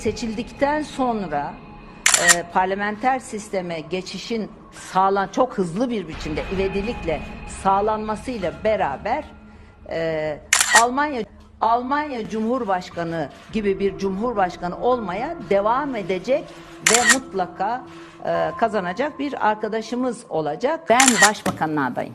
Seçildikten sonra e, parlamenter sisteme geçişin sağlan çok hızlı bir biçimde ivedilikle sağlanmasıyla beraber e, Almanya Almanya Cumhurbaşkanı gibi bir cumhurbaşkanı olmaya devam edecek ve mutlaka e, kazanacak bir arkadaşımız olacak. Ben başbakanlığa adayım.